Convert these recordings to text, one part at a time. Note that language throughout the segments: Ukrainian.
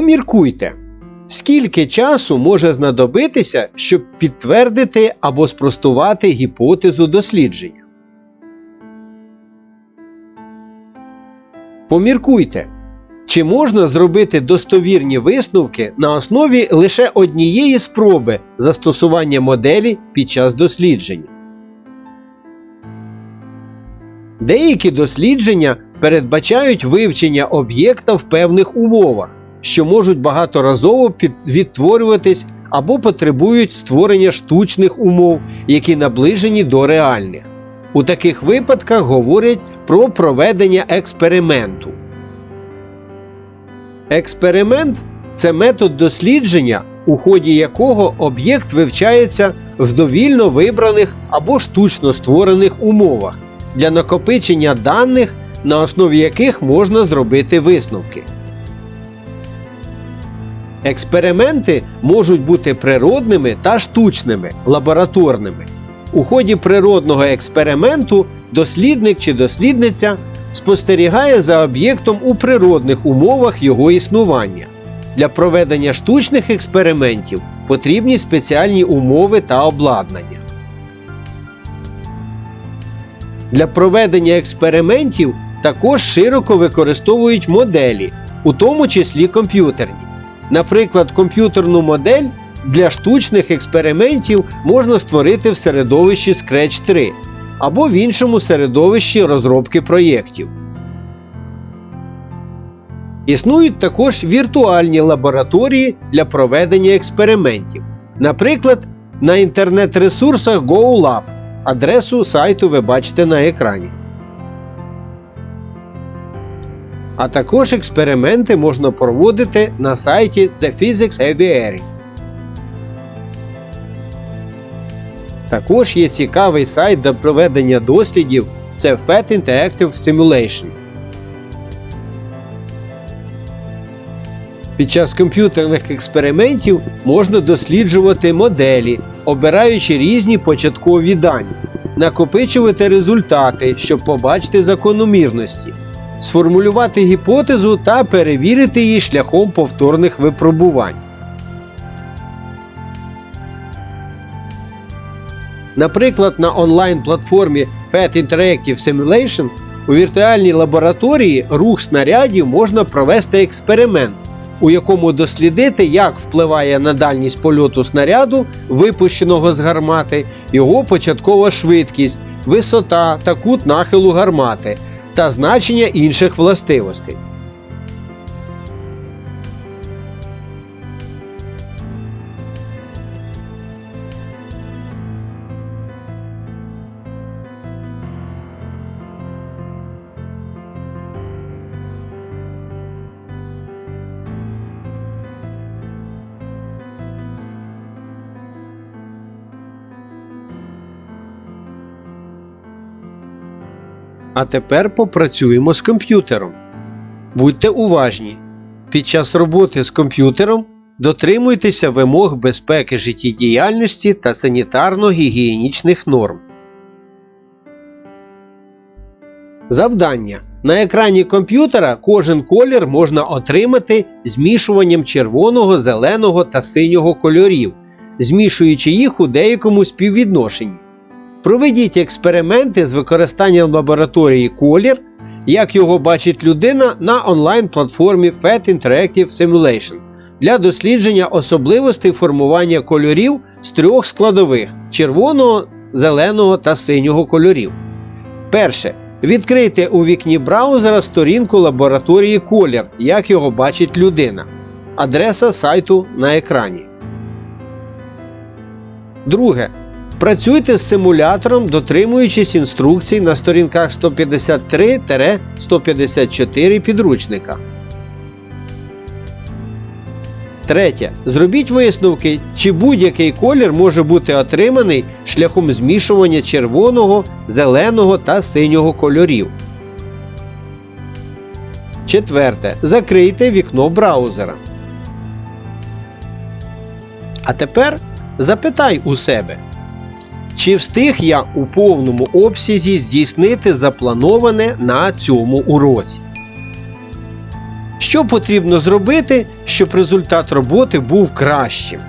Поміркуйте, скільки часу може знадобитися, щоб підтвердити або спростувати гіпотезу дослідження. Поміркуйте, чи можна зробити достовірні висновки на основі лише однієї спроби застосування моделі під час дослідження. Деякі дослідження передбачають вивчення об'єкта в певних умовах, що можуть багаторазово відтворюватись або потребують створення штучних умов, які наближені до реальних. У таких випадках говорять про проведення експерименту. Експеримент це метод дослідження, у ході якого об'єкт вивчається в довільно вибраних або штучно створених умовах для накопичення даних, на основі яких можна зробити висновки. Експерименти можуть бути природними та штучними, лабораторними. У ході природного експерименту дослідник чи дослідниця спостерігає за об'єктом у природних умовах його існування. Для проведення штучних експериментів потрібні спеціальні умови та обладнання. Для проведення експериментів також широко використовують моделі, у тому числі комп'ютерні. Наприклад, комп'ютерну модель для штучних експериментів можна створити в середовищі Scratch 3 або в іншому середовищі розробки проєктів. Існують також віртуальні лабораторії для проведення експериментів. Наприклад, на інтернет-ресурсах GoLab. Адресу сайту ви бачите на екрані. А також експерименти можна проводити на сайті The Physics Aviary. Також є цікавий сайт для проведення дослідів це FET Interactive Simulation. Під час комп'ютерних експериментів можна досліджувати моделі, обираючи різні початкові дані, накопичувати результати, щоб побачити закономірності, сформулювати гіпотезу та перевірити її шляхом повторних випробувань. Наприклад, на онлайн-платформі FET Interactive Simulation у віртуальній лабораторії рух снарядів можна провести експеримент, у якому дослідити, як впливає на дальність польоту снаряду, випущеного з гармати, його початкова швидкість, висота та кут нахилу гармати та значення інших властивостей. А тепер попрацюємо з комп'ютером. Будьте уважні. Під час роботи з комп'ютером дотримуйтеся вимог безпеки життєдіяльності та санітарно-гігієнічних норм. Завдання. На екрані комп'ютера кожен колір можна отримати змішуванням червоного, зеленого та синього кольорів, змішуючи їх у деякому співвідношенні. Проведіть експерименти з використанням лабораторії колір, як його бачить людина на онлайн-платформі FET Interactive Simulation для дослідження особливостей формування кольорів з трьох складових червоного, зеленого та синього кольорів. Перше. Відкрийте у вікні браузера сторінку лабораторії колір, як його бачить людина. Адреса сайту на екрані. Друге. Працюйте з симулятором, дотримуючись інструкцій на сторінках 153-154 підручника. Третє. Зробіть висновки, чи будь-який колір може бути отриманий шляхом змішування червоного, зеленого та синього кольорів. Четверте. Закрийте вікно браузера. А тепер запитай у себе. Чи встиг я у повному обсязі здійснити заплановане на цьому уроці? Що потрібно зробити, щоб результат роботи був кращим?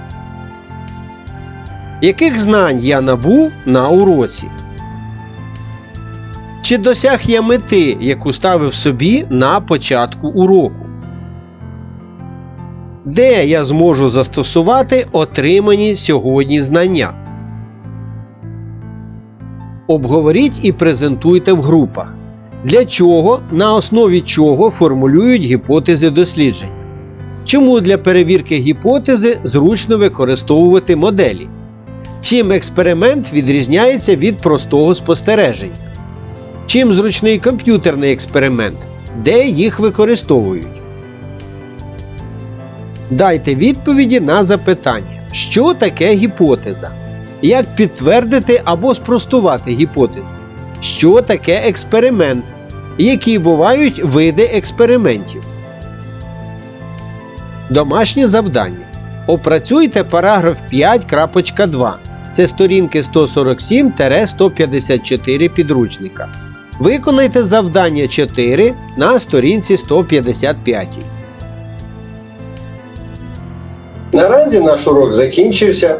Яких знань я набув на уроці? Чи досяг я мети, яку ставив собі на початку уроку? Де я зможу застосувати отримані сьогодні знання? Обговоріть і презентуйте в групах. Для чого, на основі чого формулюють гіпотези досліджень? Чому для перевірки гіпотези зручно використовувати моделі? Чим експеримент відрізняється від простого спостереження? Чим зручний комп'ютерний експеримент? Де їх використовують? Дайте відповіді на запитання, що таке гіпотеза? Як підтвердити або спростувати гіпотезу? Що таке експеримент? Які бувають види експериментів? Домашнє завдання. Опрацюйте параграф 5.2. Це сторінки 147-154 підручника. Виконайте завдання 4 на сторінці 155. Наразі наш урок закінчився.